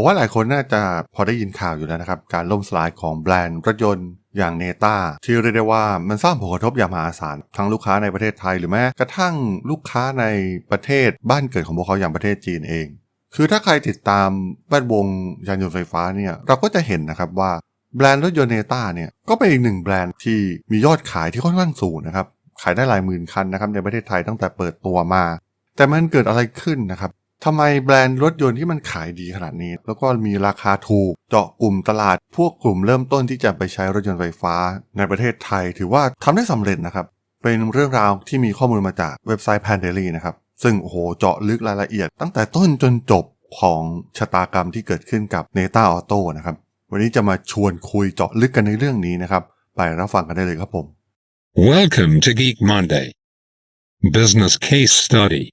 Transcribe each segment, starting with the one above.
ผมว่าหลายคนน่าจะพอได้ยินข่าวอยู่แล้วนะครับ การล่มสลายของแบรนด์รถยนต์อย่างเนต้าที่เรียกได้ว่ามันสร้างผลกระทบอย่างมหาศาลทั้งลูกค้าในประเทศไทยหรือแม้กระทั่งลูกค้าในประเทศบ้านเกิดของพวกเขาอย่างประเทศจีนเอง คือถ้าใครติดตามแวดวงยานยนต์ไฟฟ้าเนี่ยเราก็จะเห็นนะครับว่าแบรนด์รถยนต์เนต้าเนี่ยก็เป็นอีกหนึ่งแบรนด์ที่มียอดขายที่ค่อนข้างสูงนะครับขายได้หลายหมื่นคันนะครับในประเทศไทยตั้งแต่เปิดตัวมา แต่มันเกิดอะไรขึ้นนะครับ ทำไมแบรนด์รถยนต์ที่มันขายดีขนาดนี้ แล้วก็มีราคาถูกเจาะกลุ่มตลาด พวกกลุ่มเริ่มต้นที่จะไปใช้รถยนต์ไฟฟ้า ในประเทศไทย ถือว่าทำได้สำเร็จนะครับ เป็นเรื่องราวที่มีข้อมูลมาจากเว็บไซต์ p a n d a l y นะครับ ซึ่งโอ้โหเจาะลึกรายละเอียด ตั้งแต่ต้นจนจบของชะตากรรมที่เกิดขึ้นกับ n e t a Auto นะครับ วันนี้จะมาชวนคุยเจาะลึกกันในเรื่องนี้นะครับ ไปรับฟังกันได้เลยครับผม Welcome to Geek Monday. Business Case Study.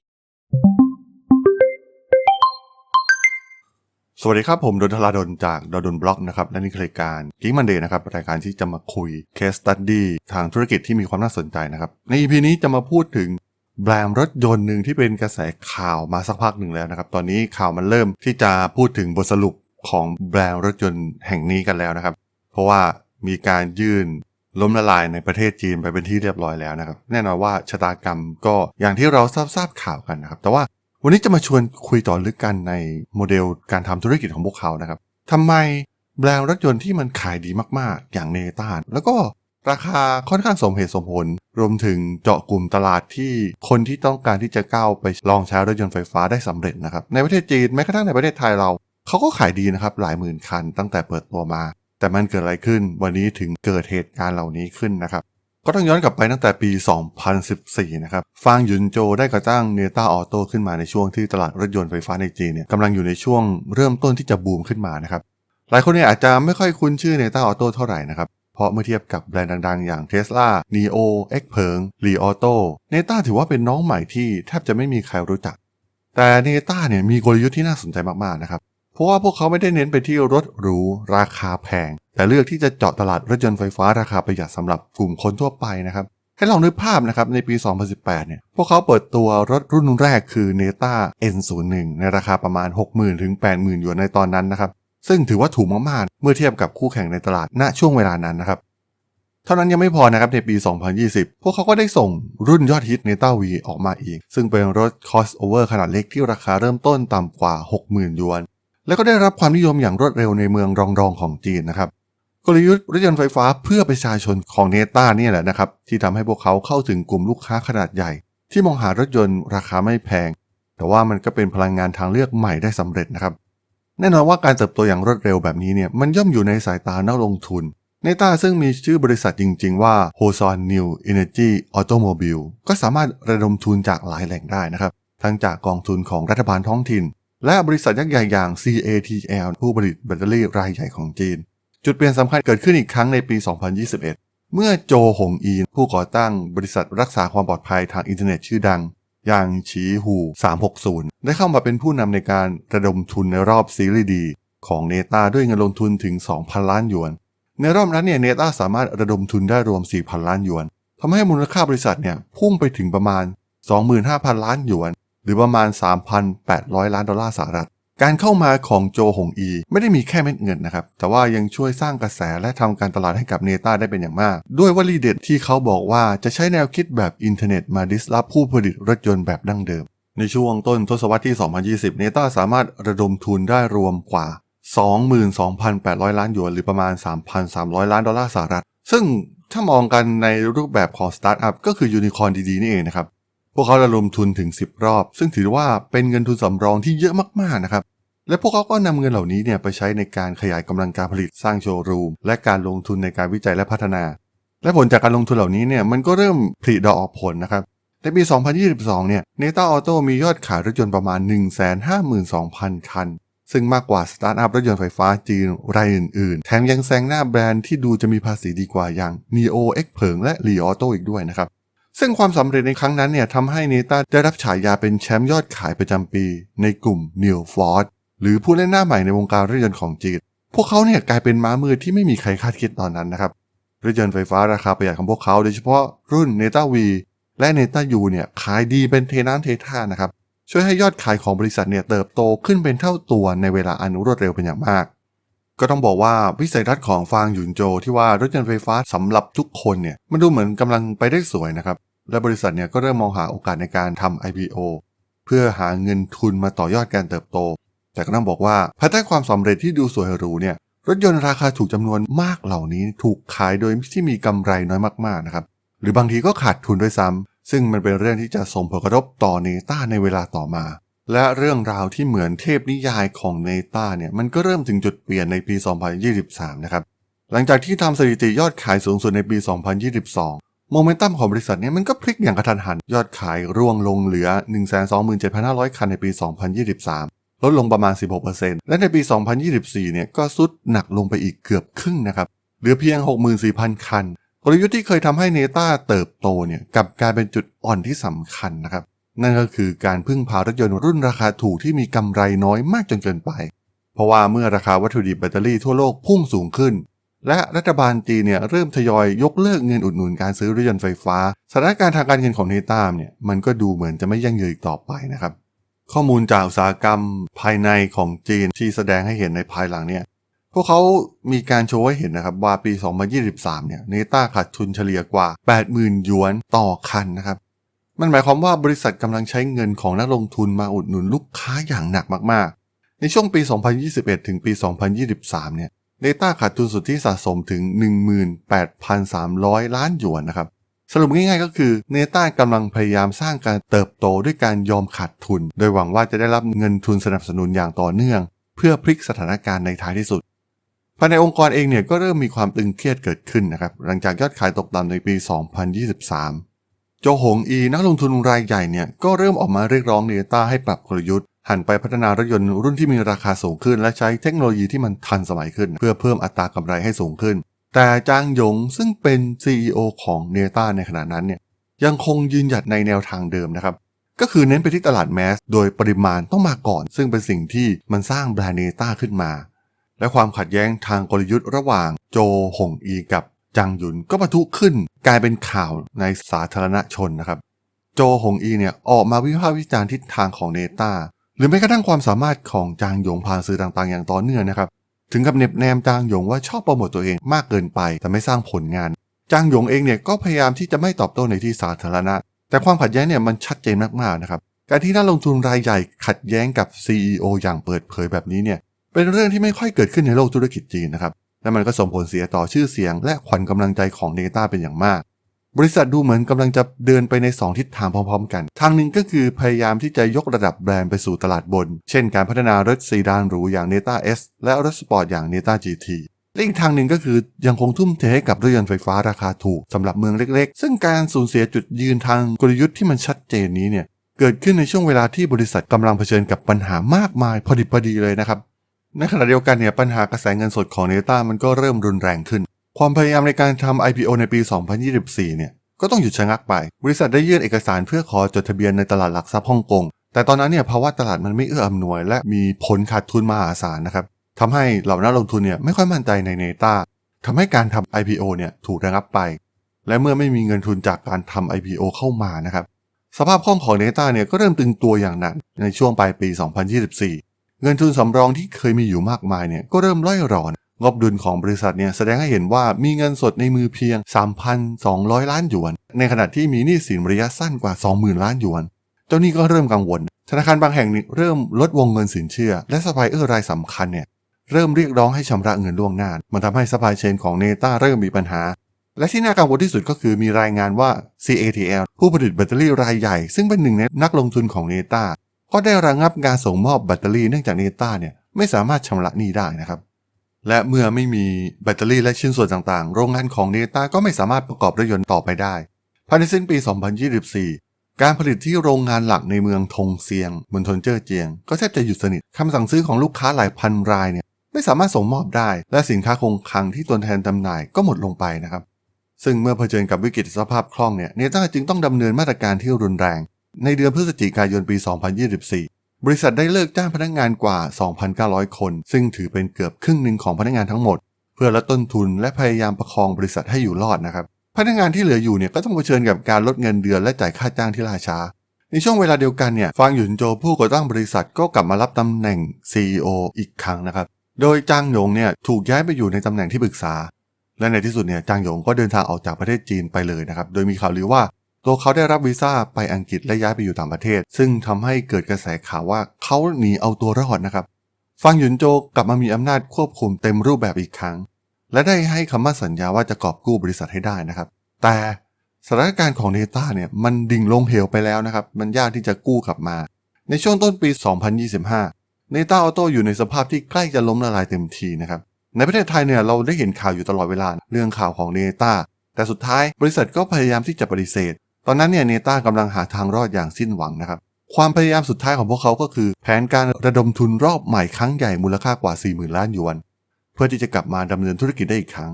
สวัสดีครับ ผมดนทลาดนจากดนบล็อกนะครับและนี่คือรายการกิ๊กมันเดย์นะครับรายการที่จะมาคุย case study ทางธุรกิจที่มีความน่าสนใจนะครับ ใน EP นี้จะมาพูดถึงแบรนด์รถยนต์หนึ่งที่เป็นกระแสข่าวมาสักพักหนึ่งแล้วนะครับ ตอนนี้ข่าวมันเริ่มที่จะพูดถึงบทสรุปของแบรนด์รถยนต์แห่งนี้กันแล้วนะครับ เพราะว่ามีการยื่นล้มละลายในประเทศจีนไปเป็นที่เรียบร้อยแล้วนะครับ แน่นอนว่าชะตากรรมก็อย่างที่เราทราบทราบข่าวกันนะครับ แต่ว่า วันนี้จะมาชวนคุยต่อลึกกันในโมเดลการทำธุรกิจของพวกเขานะครับทำไมแบรนด์รถยนต์ที่มันขายดีมากๆ อย่างเนต้าแล้วก็ราคาค่อนข้างสมเหตุสมผล รวมถึงเจาะกลุ่มตลาดที่คนที่ต้องการที่จะก้าวไปลองใช้รถยนต์ไฟฟ้าได้สำเร็จนะครับ ในประเทศจีนแม้กระทั่งในประเทศไทยเราเขาก็ขายดีนะครับหลายหมื่นคันตั้งแต่เปิดตัวมา แต่มันเกิดอะไรขึ้น วันนี้ถึงเกิดเหตุการณ์เหล่านี้ขึ้นนะครับ ก็ต้องย้อนกลับไปตั้งแต่ปี 2014 นะครับ ฟางหยุนโจได้ก่อตั้งเนต้าออโต้ขึ้นมาในช่วงที่ตลาดรถยนต์ไฟฟ้าในจีนเนี่ยกำลังอยู่ในช่วงเริ่มต้นที่จะบูมขึ้นมานะครับ หลายคนเนี่ยอาจจะไม่ค่อยคุ้นชื่อเนต้าออโต้เท่าไหร่นะครับ เพราะเมื่อเทียบกับแบรนด์ดังๆ อย่าง Tesla, Neo, X เพิง Li Auto เนต้าถือว่าเป็นน้องใหม่ที่แทบจะไม่มีใครรู้จัก แต่เนต้าเนี่ยมีกลยุทธ์ที่น่าสนใจมากๆนะครับ เพราะว่าพวกเขาไม่ได้เน้นไปที่รถหรูราคาแพง แต่เลือกที่จะเจาะตลาดรถยนต์ไฟฟ้าราคาประหยัดสำหรับกลุ่มคนทั่วไปนะครับ ให้ลองนึกภาพนะครับในปี 2018 เนี่ย พวกเขาเปิดตัวรถรุ่นแรกคือ Neta N01 ในราคาประมาณ 60,000ถึง80,000หยวนในตอนนั้นนะครับ ซึ่งถือว่าถูกมากๆเมื่อเทียบกับคู่แข่งในตลาดณช่วงเวลานั้นนะครับเท่านั้นยังไม่พอนะครับในปี 2020 พวกเขาก็ได้ส่งรุ่นยอดฮิต Neta V ออกมาอีก ซึ่งเป็นรถ crossover ขนาดเล็กที่ราคาเริ่มต้นต่ำกว่า 60,000หยวน แล้วก็ได้รับความนิยมอย่างรวดเร็วในเมืองรองๆของจีนนะครับกลยุทธ์รถยนต์ไฟฟ้าเพื่อประชาชนของเนต้าเนี่ยแหละนะครับ ที่ทำให้พวกเขาเข้าถึงกลุ่มลูกค้าขนาดใหญ่ ที่มองหารถยนต์ราคาไม่แพง แต่ว่ามันก็เป็นพลังงานทางเลือกใหม่ได้สำเร็จนะครับ แน่นอนว่าการเติบโตอย่างรวดเร็วแบบนี้เนี่ยมันย่อมอยู่ในสายตานักลงทุนเนต้าซึ่งมีชื่อบริษัทจริง ๆ ว่า h o s o n New Energy Automobile ก็สามารถระดมทุนจากหลายแหล่งได้นะครับ ทั้งจากกองทุนของรัฐบาลท้องถิ่น และบริษัทยักษ์ใหญ่อย่าง CATL ผู้ผลิตแบตเตอรี่รายใหญ่ของจีน จุดเปลี่ยนสำคัญเกิดขึ้นอีกครั้งในปี 2021 เมื่อโจหงอีนผู้ก่อตั้งบริษัทรักษาความปลอดภัยทางอินเทอร์เน็ตชื่อดัง อย่างฉีหู 360 ได้เข้ามาเป็นผู้นำในการระดมทุนในรอบซีรีส์ดีของเนต้าด้วยเงินลงทุนถึง 2,000 ล้านหยวน ในรอบนั้นเนี่ยเนต้าสามารถระดมทุนได้รวม 4,000 ล้านหยวนทำให้มูลค่าบริษัทเนี่ยพุ่งไปถึงประมาณ 25,000 ล้านหยวน หรือประมาณ 3,800 ล้านดอลลาร์สหรัฐ การเข้ามาของโจหงอี ไม่ได้มีแค่เม็ดเงินนะครับ แต่ว่ายังช่วยสร้างกระแสและทำการตลาดให้กับเนต้าได้เป็นอย่างมาก ด้วยวลีเด็ดที่เขาบอกว่าจะใช้แนวคิดแบบอินเทอร์เน็ตมาดิสลอฟผู้ผลิตรถยนต์แบบดั้งเดิม ในช่วงต้นทศวรรษที่ 2020 เนต้าสามารถระดมทุนได้รวมกว่า 22,800 ล้านหยวนหรือประมาณ 3,300 ล้านดอลลาร์สหรัฐ ซึ่งถ้ามองกันในรูปแบบของสตาร์ทอัพก็คือยูนิคอร์นดีๆนี่เองนะครับ พวกเขาระดมทุนถึง 10 รอบ ซึ่งถือว่าเป็นเงินทุนสำรองที่เยอะมากๆนะครับ และพวกเขาก็นำเงินเหล่านี้เนี่ยไปใช้ในการขยายกำลังการผลิตสร้างโชว์รูม และการลงทุนในการวิจัยและพัฒนา และผลจากการลงทุนเหล่านี้เนี่ยมันก็เริ่มผลิดอกออกผลนะครับในปี 2022 เนี่ย Neta Auto มียอดขายรถยนต์ประมาณ 152,000 คัน ซึ่งมากกว่าสตาร์ทอัพรถยนต์ไฟฟ้าจีนรายอื่นๆ แถมยังแซงหน้าแบรนด์ที่ดูจะมีภาษีดีกว่าอย่าง Neo X เพิงและ Li Auto อีกด้วยนะครับ ซึ่งความสำเร็จในครั้งนั้นเนี่ยทำให้เนต้าได้รับฉายาเป็นแชมป์ยอดขายประจำปี ในกลุ่ม Neo Ford หรือผู้เล่นหน้าใหม่ในวงการรถยนต์ของจีนพวกเขาเนี่ยกลายเป็นม้ามืดที่ไม่มีใครคาดคิดตอนนั้นนะครับรถยนต์ไฟฟ้าราคาประหยัดของพวกเขาโดยเฉพาะรุ่น Neta V และ Neta U เนี่ยขายดีเป็นเทน้ำเทท่านะครับช่วยให้ยอดขายของบริษัทเนี่ยเติบโตขึ้นเป็นเท่าตัวในเวลาอันรวดเร็วเป็นอย่างมาก ก็ต้องบอกว่าวิสัยทัศน์ของฟางหยุนโจที่ว่ารถยนต์ไฟฟ้าสำหรับทุกคนเนี่ยมันดูเหมือนกำลังไปได้สวยนะครับ และบริษัทเนี่ยก็เริ่มมองหาโอกาสในการทำ IPO เพื่อหาเงินทุนมาต่อยอดการเติบโต แต่ก็ต้องบอกว่าภายใต้ความสำเร็จที่ดูสวยหรูเนี่ยรถยนต์ราคาถูกจำนวนมากเหล่านี้ถูกขายโดยที่มีกำไรน้อยมากๆนะครับหรือบางทีก็ขาดทุนด้วยซ้ำซึ่งมันเป็นเรื่องที่จะส่งผลกระทบต่อเนต้าในเวลาต่อมา และเรื่องราวที่เหมือนเทพนิยายของเนต้าเนี่ยมันก็เริ่มถึงจุดเปลี่ยนในปี 2023 นะครับ หลังจากที่ทำสถิติยอดขายสูงสุดในปี 2022 โมเมนตัมของบริษัทเนี่ยมันก็พลิกอย่างกระทันหัน ยอดขายร่วงลงเหลือ 127,500 คันในปี 2023 ลดลงประมาณ 16%และในปี 2024 เนี่ยก็ซุดหนักลงไปอีกเกือบครึ่งนะครับเหลือเพียง 64,000 คันกลยุทธ์ที่เคยทำให้เนต้าเติบโตเนี่ยกลับกลายเป็นจุดอ่อนที่สำคัญนะครับ นั่นก็คือการพึ่งพารถยนต์รุ่นราคาถูกที่มีกำไรน้อยมากจนเกินไป เพราะว่าเมื่อราคาวัตถุดิบแบตเตอรี่ทั่วโลกพุ่งสูงขึ้น และรัฐบาลจีนเนี่ยเริ่มทยอยยกเลิกเงินอุดหนุนการซื้อรถยนต์ไฟฟ้าสถานการณ์ทางการเงินของเนต้าเนี่ยมันก็ดูเหมือนจะไม่ยั่งยืนอีกต่อไปนะครับ ข้อมูลจากอุตสาหกรรมภายในของจีนที่แสดงให้เห็นในภายหลังเนี่ยพวกเขามีการโชว์ให้เห็นนะครับว่าปี 2023 เนี่ย เนต้าขาดทุนเฉลี่ยกว่า 80,000 หยวนต่อคันนะครับ มันหมายความว่าบริษัทกำลังใช้เงินของนักลงทุนมาอุดหนุนลูกค้าอย่างหนักมากๆ ในช่วงปี 2021 ถึงปี 2023 เนี่ยเนต้าขาดทุนสุทธิสะสมถึง 18,300 ล้านหยวนนะครับ สรุปง่ายๆก็คือเนต้ากำลังพยายามสร้างการเติบโตด้วยการยอมขาดทุน โดยหวังว่าจะได้รับเงินทุนสนับสนุนอย่างต่อเนื่อง เพื่อพลิกสถานการณ์ในท้ายที่สุดภายในองค์กรเองเนี่ยก็เริ่มมีความตึงเครียดเกิดขึ้นนะครับหลังจากยอดขายตกต่ำในปี 2023 จหงอีนักลงทุนรายใหญ่เนี่ยก็เริ่มออกมาเรียกร้องเนต้าให้ปรับกลยุทธ์หันไปพัฒนารถยนต์รุ่นที่มีราคาสูงขึ้น และใช้เทคโนโลยีที่มันทันสมัยขึ้น เพื่อเพิ่มอัตรากำไรให้สูงขึ้น แต่จางหยงซึ่งเป็น CEO ของเนต้าในขณะนั้นเนี่ยยังคงยืนหยัดในแนวทางเดิมนะครับ ก็คือเน้นไปที่ตลาดแมส โดยปริมาณต้องมาก่อน ซึ่งเป็นสิ่งที่มันสร้างแบรนด์เนต้าขึ้นมา และความขัดแย้งทางกลยุทธ์ระหว่างโจหงอีกับ จางหยุนก็ปะทุขึ้นกลายเป็นข่าวในสาธารณชนนะครับ โจหงอีเนี่ยออกมาวิพากษ์วิจารณ์ทิศทางของเนต้า หรือแม้กระทั่งความสามารถของจางหยงผ่านสื่อต่างๆ อย่างต่อเนื่องนะครับ ถึงกับเน็บแนมจางหยงว่าชอบโปรโมตตัวเองมากเกินไปแต่ไม่สร้างผลงาน จางหยงเองเนี่ยก็พยายามที่จะไม่ตอบโต้ในที่สาธารณะ แต่ความขัดแย้งเนี่ยมันชัดเจนมากๆนะครับการที่นักลงทุนรายใหญ่ขัดแย้งกับ CEO อย่างเปิดเผยแบบนี้เนี่ยเป็นเรื่องที่ไม่ค่อยเกิดขึ้นในโลกธุรกิจจีนนะครับ และมันก็ส่งผลเสียต่อชื่อเสียง และขวัญกำลังใจของเนต้าเป็นอย่างมาก บริษัทดูเหมือนกำลังจะเดินไปใน 2 ทิศทางพร้อมๆ กัน ทางหนึ่งก็คือพยายามที่จะยกระดับแบรนด์ไปสู่ตลาดบน เช่นการพัฒนารถซีดานหรูอย่าง Neta S และรถสปอร์ตอย่าง Neta GT และอีกทางหนึ่งก็คือยังคงทุ่มเทให้กับรถยนต์ไฟฟ้าราคาถูกสำหรับเมืองเล็ก ๆ ซึ่งการสูญเสียจุดยืนทางกลยุทธ์ที่มันชัดเจนนี้เนี่ยเกิดขึ้นในช่วงเวลาที่บริษัทกำลังเผชิญกับปัญหามากมายพอดิบพอดีเลยนะครับ ในขณะเดียวกันเนี่ยปัญหากระแสเงินสดของเนต้ามันก็เริ่มรุนแรงขึ้น ความพยายามในการทำ IPO ในปี 2024 เนี่ยก็ต้องหยุดชะงักไป บริษัทได้ยื่นเอกสารเพื่อขอจดทะเบียนในตลาดหลักทรัพย์ฮ่องกง แต่ตอนนั้นเนี่ยภาวะตลาดมันไม่เอื้ออำนวย และมีผลขาดทุนมหาศาลนะครับทำให้เหล่านักลงทุนเนี่ยไม่ค่อยมั่นใจในเนต้าทำให้การทำ IPO เนี่ยถูกระงับไป และเมื่อไม่มีเงินทุนจากการทำ IPO เข้ามานะครับ สภาพคล่องของเนต้าเนี่ยก็เริ่มตึงตัวอย่างหนักในช่วงปลายปี 2024 เงินทุนสำรองที่เคยมีอยู่มากมายเนี่ยก็เริ่มล่อยหลอนงบดุลของบริษัทเนี่ยแสดงให้เห็นว่ามีเงินสดในมือเพียง 3,200 ล้านหยวน ในขณะที่มีหนี้สินระยะสั้นกว่า 20,000 ล้านหยวน เจ้าหนี้ก็เริ่มกังวล ธนาคารบางแห่งนี่เริ่มลดวงเงินสินเชื่อ และสปายเออร์รายสำคัญเนี่ยเริ่มเรียกร้องให้ชำระเงินล่วงหน้า มันทำให้สปายเชนของเนต้าเริ่มมีปัญหา และที่น่ากังวลที่สุดก็คือมีรายงานว่า CATL ผู้ผลิตแบตเตอรี่รายใหญ่ ซึ่งเป็นหนึ่งในนักลงทุนของเนต้า ก็ได้ระงับการส่งมอบแบตเตอรี่เนื่องจากเนต้าเนี่ยไม่สามารถชำระหนี้ได้นะครับ และเมื่อไม่มีแบตเตอรี่และชิ้นส่วนต่างๆ โรงงานของเนต้าก็ไม่สามารถประกอบรถยนต์ต่อไปได้ ภายในสิ้นปี 2024 การผลิตที่โรงงานหลักในเมืองทงเซียงมณฑลเจ้อเจียง ก็แทบจะหยุดสนิทคำสั่งซื้อของลูกค้าหลายพันรายเนี่ยไม่สามารถส่งมอบได้ และสินค้าคงคลังที่ตัวแทนจำหน่ายก็หมดลงไปนะครับซึ่งเมื่อเผชิญกับวิกฤตสภาพคล่องเนี่ยเนต้าจึงต้องดำเนินมาตรการที่รุนแรง ในเดือนพฤศจิกายนปี 2024 บริษัทได้เลิกจ้างพนักงานกว่า 2,900 คน ซึ่งถือเป็นเกือบครึ่งหนึ่งของพนักงานทั้งหมด เพื่อลดต้นทุนและพยายามประคองบริษัทให้อยู่รอดนะครับ พนักงานที่เหลืออยู่เนี่ยก็ต้องเผชิญกับการลดเงินเดือนและจ่ายค่าจ้างที่ล่าช้า ในช่วงเวลาเดียวกันเนี่ย ฟางหยุนโจผู้ก่อตั้งบริษัทก็กลับมารับตำแหน่ง CEO อีกครั้งนะครับ โดยจางหยงเนี่ยถูกย้ายไปอยู่ในตำแหน่งที่ปรึกษา และในที่สุดเนี่ยจางหยงก็เดินทางออกจากประเทศจีนไปเลยนะครับ โดยมีข่าวลือว่า ตัวเขาได้รับวีซ่าไปอังกฤษและย้ายไปอยู่ต่างประเทศ ซึ่งทำให้เกิดกระแสข่าวว่าเขาหนีเอาตัวรอดนะครับฟางหยุนโจกลับมามีอำนาจควบคุมเต็มรูปแบบอีกครั้ง และได้ให้คำมั่นสัญญาว่าจะกอบกู้บริษัทให้ได้นะครับ แต่สถานการณ์ของเนต้าเนี่ยมันดิ่งลงเหวไปแล้วนะครับ มันยากที่จะกู้กลับมา ในช่วงต้นปี 2025 เนต้าออโต้อยู่ในสภาพที่ใกล้จะล้มละลายเต็มทีนะครับ ในประเทศไทยเนี่ยเราได้เห็นข่าวอยู่ตลอดเวลาเรื่องข่าวของเนต้าแต่สุดท้ายบริษัทก็พยายามที่จะปฏิเสธ ตอนนั้นเนี่ยเนต้ากำลังหาทางรอดอย่างสิ้นหวังนะครับ ความพยายามสุดท้ายของพวกเขาก็คือ แผนการระดมทุนรอบใหม่ครั้งใหญ่มูลค่ากว่า 40,000 ล้านหยวน เพื่อที่จะกลับมาดำเนินธุรกิจได้อีกครั้ง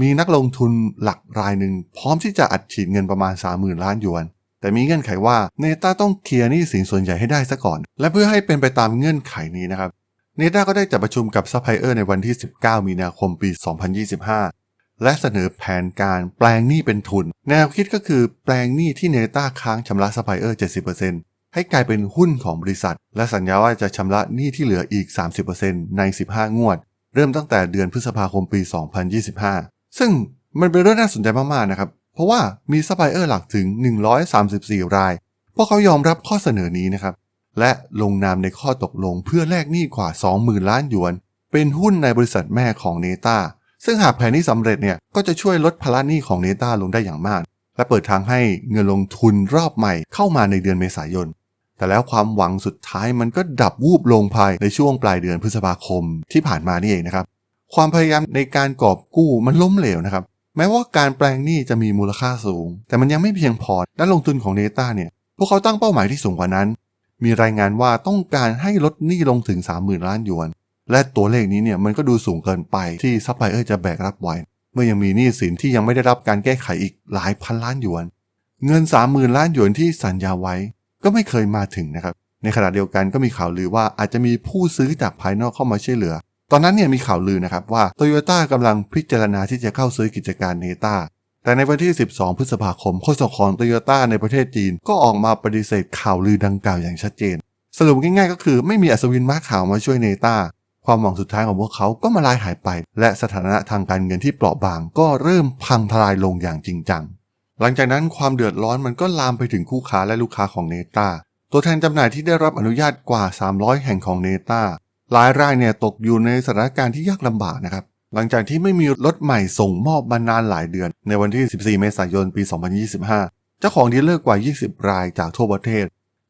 มีนักลงทุนหลักรายหนึ่งพร้อมที่จะอัดฉีดเงินประมาณ 30,000 ล้านหยวน แต่มีเงื่อนไขว่าเนต้าต้องเคลียร์หนี้สินส่วนใหญ่ให้ได้ซะก่อน และเพื่อให้เป็นไปตามเงื่อนไขนี้นะครับเนต้าก็ได้จัดประชุมกับซัพพลายเออร์ในวันที่ 19 มีนาคมปี 2025 และเสนอแผนการแปลงหนี้เป็นทุน แนวคิดก็คือแปลงหนี้ที่เนต้าค้างชำระซัพพลายเออร์ 70%ให้กลายเป็นหุ้นของบริษัท และสัญญาว่าจะชำระหนี้ที่เหลืออีก 30%ใน 15 งวด เริ่มตั้งแต่เดือนพฤษภาคมปี 2025 ซึ่งมันเป็นเรื่องน่าสนใจมากๆนะครับ เพราะว่ามีซัพพลายเออร์หลักถึง 134 ราย พวกเขายอมรับข้อเสนอนี้นะครับ และลงนามในข้อตกลงเพื่อแลกหนี้กว่า 20,000 ล้านหยวน เป็นหุ้นในบริษัทแม่ของเนต้า ซึ่งหากแผนนี้สำเร็จเนี่ยก็จะช่วยลดภาระหนี้ของเนต้าลงได้อย่างมาก และเปิดทางให้เงินลงทุนรอบใหม่เข้ามาในเดือนเมษายน แต่แล้วความหวังสุดท้ายมันก็ดับวูบลงภายในช่วงปลายเดือนพฤษภาคมที่ผ่านมานี่เองนะครับ ความพยายามในการกอบกู้มันล้มเหลวนะครับแม้ว่าการแปลงหนี้จะมีมูลค่าสูง แต่มันยังไม่เพียงพอและลงทุนของเนต้าเนี่ยพวกเขาตั้งเป้าหมายที่สูงกว่านั้น มีรายงานว่าต้องการให้ลดหนี้ลงถึง 30,000 ล้านหยวน และตัวเลขนี้เนี่ยมันก็ดูสูงเกินไปที่ซัพพลายเออร์จะแบกรับไหวเมื่อยังมีหนี้สินที่ยังไม่ได้รับการแก้ไขอีกหลายพันล้านหยวน เงิน 30,000 ล้านหยวนที่สัญญาไว้ ก็ไม่เคยมาถึงนะครับ ในขณะเดียวกันก็มีข่าวลือว่าอาจจะมีผู้ซื้อจากภายนอกเข้ามาช่วยเหลือ ตอนนั้นเนี่ยมีข่าวลือนะครับว่าโตโยต้ากำลังพิจารณาที่จะเข้าซื้อกิจการเนต้าแต่ในวันที่ 12 พฤษภาคมโฆษกของโตโยต้าในประเทศจีนก็ออกมาปฏิเสธข่าวลือดังกล่าวอย่างชัดเจน สรุปง่ายๆก็คือไม่มีอัศวินม้าขาวมาช่วยเนต้า ความหวังสุดท้ายของพวกเขาก็มาลายหายไป และสถานะทางการเงินที่เปราะบางก็เริ่มพังทลายลงอย่างจริงจัง หลังจากนั้นความเดือดร้อนมันก็ลามไปถึงคู่ค้าและลูกค้าของเนต้าตัวแทนจำหน่ายที่ได้รับอนุญาตกว่า 300 แห่งของเนต้าหลายรายเนี่ยตกอยู่ในสถานการณ์ที่ยากลำบากนะครับหลังจากที่ไม่มีรถใหม่ส่งมอบมานานหลายเดือน ในวันที่ 14 เมษายน ปี 2025 เจ้าของดีลเลอร์กว่า 20 รายจากทั่วประเทศ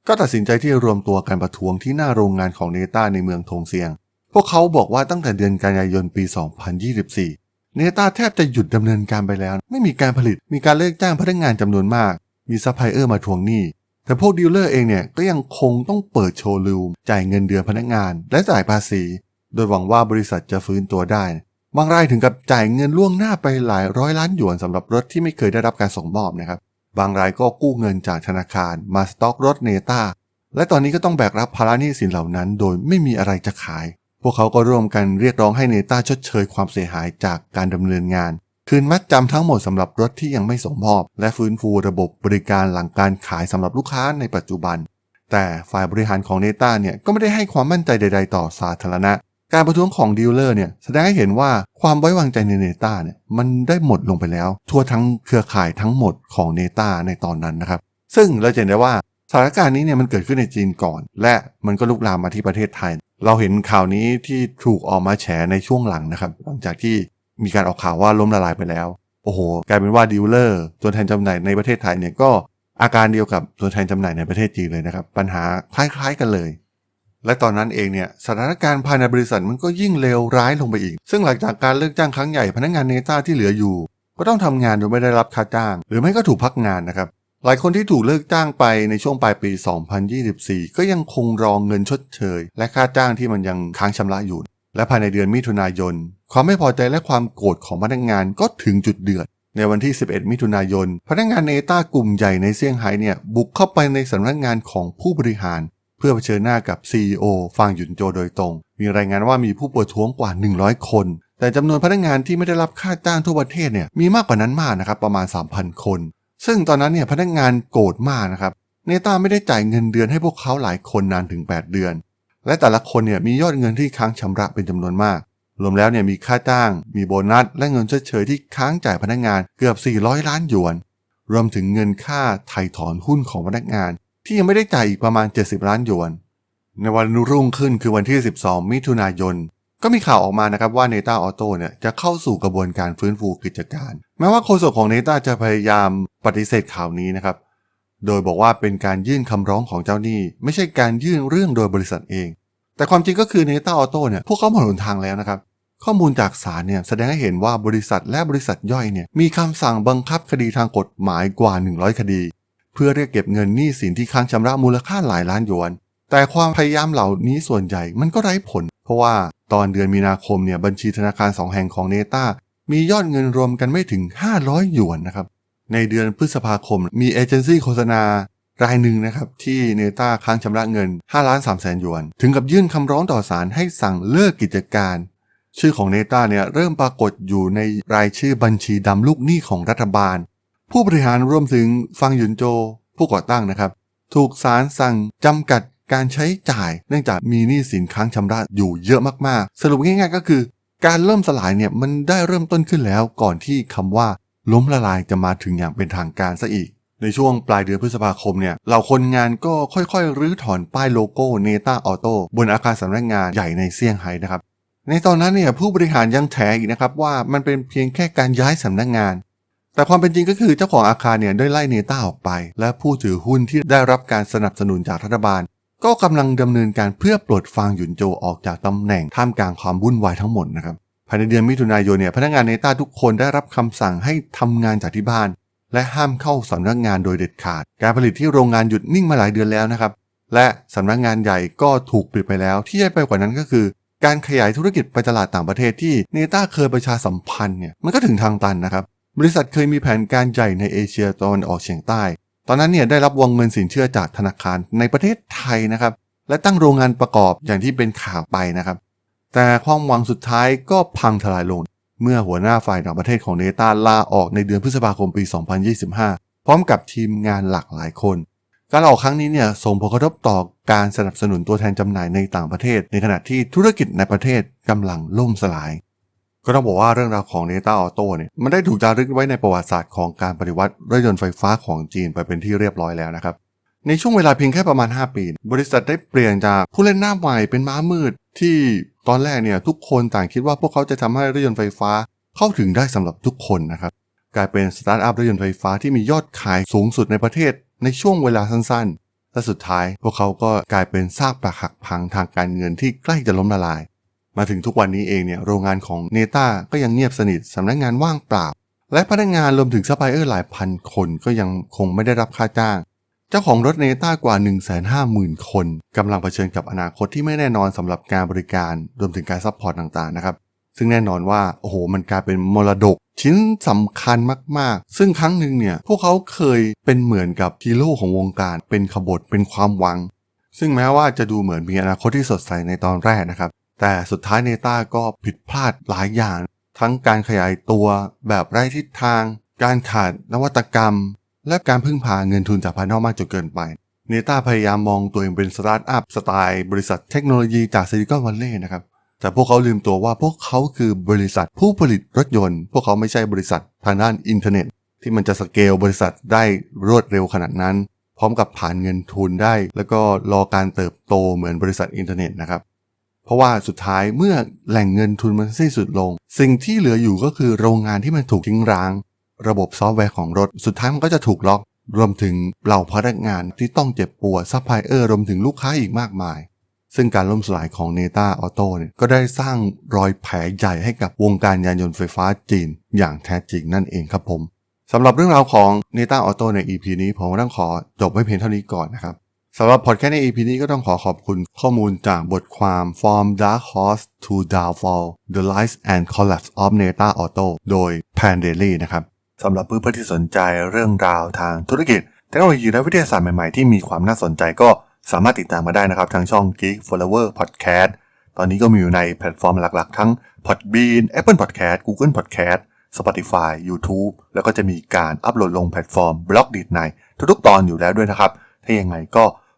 ก็ตัดสินใจที่จะรวมตัวกันประท้วงที่หน้าโรงงานของเนต้าในเมืองทงเซียง พวกเขาบอกว่าตั้งแต่เดือนกันยายนปี 2024 เนต้าแทบจะหยุดดำเนินการไปแล้ว ไม่มีการผลิต มีการเลิกจ้างพนักงานจำนวนมาก มีซัพพลายเออร์มาทวงหนี้ แต่พวกดีลเลอร์เองเนี่ยก็ยังคงต้องเปิดโชว์รูม จ่ายเงินเดือนพนักงาน และจ่ายภาษี โดยหวังว่าบริษัทจะฟื้นตัวได้ บางรายถึงกับจ่ายเงินล่วงหน้าไปหลายร้อยล้านหยวนสำหรับรถที่ไม่เคยได้รับการส่งมอบนะครับ บางรายก็กู้เงินจากธนาคาร มาสต็อกรถเนต้า และตอนนี้ก็ต้องแบกรับภาระหนี้สินเหล่านั้น โดยไม่มีอะไรจะขาย พวกเขาก็ร่วมกันเรียกร้องให้เนต้าชดเชยความเสียหายจากการดำเนินงาน คืนมัดจำทั้งหมดสำหรับรถที่ยังไม่ส่งมอบและฟื้นฟูระบบบริการหลังการขายสำหรับลูกค้าในปัจจุบัน แต่ฝ่ายบริหารของเนต้าเนี่ยก็ไม่ได้ให้ความมั่นใจใด ๆ ต่อสาธารณะ การประท้วงของดีลเลอร์เนี่ยแสดงให้เห็นว่าความไว้วางใจในเนต้าเนี่ยมันได้หมดลงไปแล้ว ทั่วทั้งเครือข่ายทั้งหมดของเนต้าในตอนนั้นนะครับ ซึ่งเราจะเห็นได้ว่าสถานการณ์นี้เนี่ยมันเกิดขึ้นในจีนก่อน และมันก็ลุกลามมาที่ประเทศไทย เราเห็นข่าวนี้ที่ถูกออกมาแฉในช่วงหลังนะครับ หลังจากที่มีการออกข่าวว่าล้มละลายไปแล้ว โอ้โห กลายเป็นว่าดีลเลอร์ตัวแทนจำหน่ายในประเทศไทยเนี่ยก็อาการเดียวกับตัวแทนจำหน่ายในประเทศจีนเลยนะครับ ปัญหาคล้ายๆกันเลย และตอนนั้นเองเนี่ยสถานการณ์ภายในบริษัทมันก็ยิ่งเลวร้ายลงไปอีก ซึ่งหลังจากการเลิกจ้างครั้งใหญ่พนักงานเนต้าที่เหลืออยู่ ก็ต้องทำงานโดยไม่ได้รับค่าจ้าง หรือไม่ก็ถูกพักงานนะครับ หลายคนที่ถูกเลิกจ้างไปในช่วงปลายปี 2024 ก็ยังคงรองเงินชดเชย และค่าจ้างที่มันยังค้างชำระอยู่ และภายในเดือนมิถุนายน ความไม่พอใจและความโกรธของพนักงานก็ถึงจุดเดือด ในวันที่ 11 มิถุนายน พนักงานเนต้ากลุ่มใหญ่ในเซี่ยงไฮ้เนี่ยบุกเข้าไปในสำนักงานของผู้บริหาร เพื่อเผชิญหน้ากับ CEO ฟางหยุนโจโดยตรง มีรายงานว่ามีผู้ประท้วงกว่า 100 คน แต่จำนวนพนักงานที่ไม่ได้รับค่าจ้างทั่วประเทศเนี่ยมีมากกว่านั้นมากนะครับประมาณ 3,000 คน ซึ่งตอนนั้นเนี่ยพนักงานโกรธมากนะครับ เนต้าไม่ได้จ่ายเงินเดือนให้พวกเขาหลายคนนานถึง 8 เดือน และแต่ละคนเนี่ยมียอดเงินที่ค้างชำระเป็นจำนวนมาก รวมแล้วเนี่ยมีค่าจ้าง มีโบนัส และเงินชดเชยที่ค้างจ่ายพนักงานเกือบ 400 ล้านหยวน รวมถึงเงินค่าไถ่ถอนหุ้นของพนักงาน ที่ยังไม่ได้จ่ายอีกประมาณ 70 ล้านหยวน ในวันรุ่งขึ้นคือวันที่ 12 มิถุนายน ก็มีข่าวออกมานะครับว่าเนต้าออโต้เนี่ยจะเข้าสู่กระบวนการฟื้นฟูกิจการ แม้ว่าโฆษกของเนต้าจะพยายามปฏิเสธข่าวนี้นะครับ โดยบอกว่าเป็นการยื่นคำร้องของเจ้าหนี้ ไม่ใช่การยื่นเรื่องโดยบริษัทเอง แต่ความจริงก็คือเนต้าออโต้เนี่ยพวกเขาหมดหนทางแล้วนะครับ ข้อมูลจากศาลเนี่ยแสดงให้เห็นว่าบริษัทและบริษัทย่อยเนี่ยมีคำสั่งบังคับคดีทางกฎหมายกว่า 100 คดี เพื่อเรียกเก็บเงินหนี้สินที่ค้างชำระมูลค่าหลายล้านหยวนแต่ความพยายามเหล่านี้ส่วนใหญ่มันก็ไร้ผล เพราะว่าตอนเดือนมีนาคมเนี่ยบัญชีธนาคาร 2 แห่งของเนต้ามียอดเงินรวมกันไม่ถึง 500 หยวนนะครับ ในเดือนพฤษภาคมมีเอเจนซี่โฆษณารายหนึ่งนะครับที่เนต้าค้างชำระเงิน5ล้าน3แสนหยวน ถึงกับยื่นคำร้องต่อศาลให้สั่งเลิกกิจการ ชื่อของเนต้าเนี่ยเริ่มปรากฏอยู่ในรายชื่อบัญชีดำลูกหนี้ของรัฐบาล ผู้บริหารรวมถึงฟังหยุนโจ ผู้ก่อตั้งนะครับ ถูกศาลสั่งจำกัด การใช้จ่ายเนื่องจากมีหนี้สินค้างชำระอยู่เยอะมากๆ สรุปง่ายๆก็คือ การเริ่มสลายเนี่ยมันได้เริ่มต้นขึ้นแล้วก่อนที่คำว่าล้มละลายจะมาถึงอย่างเป็นทางการซะอีก ในช่วงปลายเดือนพฤษภาคมเนี่ยเหล่าคนงานก็ค่อยๆ รื้อถอนป้ายโลโก้เนต้าออโต้บนอาคารสำนักงานใหญ่ในเซี่ยงไฮ้นะครับ ในตอนนั้นเนี่ยผู้บริหารยังแถอีกนะครับว่ามันเป็นเพียงแค่การย้ายสำนักงานแต่ความเป็นจริงก็คือเจ้าของอาคารเนี่ยได้ไล่เนต้าออกไป และผู้ถือหุ้นที่ได้รับการสนับสนุนจากรัฐบาล ก็กำลังดำเนินการเพื่อปลดฟางหยุนโจออกจากตำแหน่งท่ามกลางความวุ่นวายทั้งหมดนะครับภายในเดือนมิถุนายนเนี่ยพนักงานเนต้าทุกคนได้รับคำสั่งให้ทำงานจากที่บ้าน และห้ามเข้าสำนักงานโดยเด็ดขาด การผลิตที่โรงงานหยุดนิ่งมาหลายเดือนแล้วนะครับและสำนักงานใหญ่ก็ถูกปิดไปแล้ว ที่ใหญ่ไปกว่านั้นก็คือการขยายธุรกิจไปตลาดต่างประเทศที่เนต้าเคยประชาสัมพันธ์เนี่ยมันก็ถึงทางตันนะครับ บริษัทเคยมีแผนการใหญ่ในเอเชียตะวันออกเฉียงใต้ ตอนนั้นเนี่ยได้รับวงเงินสินเชื่อจากธนาคารในประเทศไทยนะครับ และตั้งโรงงานประกอบอย่างที่เป็นข่าวไปนะครับ แต่ความหวังสุดท้ายก็พังทลายลง เมื่อหัวหน้าฝ่ายต่างประเทศของเนต้าลาออกในเดือนพฤษภาคมปี 2025 พร้อมกับทีมงานหลากหลายคน การลาออกครั้งนี้เนี่ยส่งผลกระทบต่อการสนับสนุนตัวแทนจำหน่ายในต่างประเทศ ในขณะที่ธุรกิจในประเทศกำลังล่มสลาย ก็ต้องบอกว่าเรื่องราวของเนต้าออโต้เนี่ยมันได้ถูกจารึกไว้ในประวัติศาสตร์ของการปฏิวัติรถยนต์ไฟฟ้าของจีนไปเป็นที่เรียบร้อยแล้วนะครับ ในช่วงเวลาเพียงแค่ประมาณ 5 ปี บริษัทได้เปลี่ยนจากผู้เล่นหน้าใหม่เป็นม้ามืด ที่ตอนแรกเนี่ยทุกคนต่างคิดว่าพวกเขาจะทำให้รถยนต์ไฟฟ้าเข้าถึงได้สำหรับทุกคนนะครับ กลายเป็นสตาร์ทอัพรถยนต์ไฟฟ้าที่มียอดขายสูงสุดในประเทศ ในช่วงเวลาสั้นๆและสุดท้ายพวกเขาก็กลายเป็นซากปรักหักพังทางการเงินที่ใกล้จะล้มละลาย มาถึงทุกวันนี้เองเนี่ยโรงงานของเนต้าก็ยังเงียบสนิทสำนักงานว่างเปล่า และพนักงานรวมถึงซัพพลายเออร์หลายพันคนก็ยังคงไม่ได้รับค่าจ้าง เจ้าของรถเนต้ากว่า 150,000 คนกำลังเผชิญกับอนาคตที่ไม่แน่นอนสำหรับการบริการรวมถึงการซัพพอร์ตต่างๆนะครับซึ่งแน่นอนว่าโอ้โหมันกลายเป็นมรดกชิ้นสำคัญมากๆ ซึ่งครั้งหนึ่งเนี่ยพวกเขาเคยเป็นเหมือนกับฮีโร่ของวงการ เป็นขบฏเป็นความหวัง ซึ่งแม้ว่าจะดูเหมือนมีอนาคตที่สดใสในตอนแรกนะครับ แต่สุดท้ายเนต้าก็ผิดพลาดหลายอย่าง ทั้งการขยายตัวแบบไร้ทิศทาง การขาดนวัตกรรม และการพึ่งพาเงินทุนจากภายนอกมากจนเกินไปเนต้าพยายามมองตัวเองเป็นสตาร์ทอัพสไตล์บริษัทเทคโนโลยีจากซิลิคอนวัลเลย์นะครับแต่พวกเขาลืมตัวว่าพวกเขาคือบริษัทผู้ผลิตรถยนต์ พวกเขาไม่ใช่บริษัททางด้านอินเทอร์เน็ต ที่มันจะสเกลบริษัทได้รวดเร็วขนาดนั้น พร้อมกับผ่านเงินทุนได้ แล้วก็รอการเติบโตเหมือนบริษัทอินเทอร์เน็ตนะครับ เพราะว่าสุดท้ายเมื่อแหล่งเงินทุนมันสิ้นสุดลง สิ่งที่เหลืออยู่ก็คือโรงงานที่มันถูกทิ้งร้าง ระบบซอฟต์แวร์ของรถ สุดท้ายมันก็จะถูกล็อก รวมถึงเหล่าพนักงานที่ต้องเจ็บปวดซัพพลายเออร์รวมถึงลูกค้าอีกมากมาย ซึ่งการล่มสลายของเนต้าออโต้เนี่ยก็ได้สร้างรอยแผลใหญ่ให้กับวงการยานยนต์ไฟฟ้าจีน อย่างแท้จริงนั่นเองครับผมสำหรับเรื่องราวของเนต้าออโต้ใน EP นี้ผมต้องขอจบไว้เพียงเท่านี้ก่อนนะครับ สำหรับพอดแคสต์ใน EP นี้ก็ต้องขอขอบคุณข้อมูลจากบทความ From Dark Horse to Downfall The Rise and Collapse of Neta Auto โดย Pan Daily นะครับสำหรับเพื่อนๆที่สนใจเรื่องราวทางธุรกิจเทคโนโลยีและวิทยาศาสตร์ใหม่ๆ ที่มีความน่าสนใจก็สามารถติดตามมาได้นะครับ ทางช่อง Geek Flower Podcast ตอนนี้ก็มีอยู่ในแพลตฟอร์มหลักๆ ทั้ง Podbean Apple Podcast Google Podcast Spotify YouTube แล้วก็จะมีการอัปโหลดลงแพลตฟอร์มบล็อกดีดในทุกๆ ตอนอยู่แล้วด้วยนะครับ ถ้ายังไงก็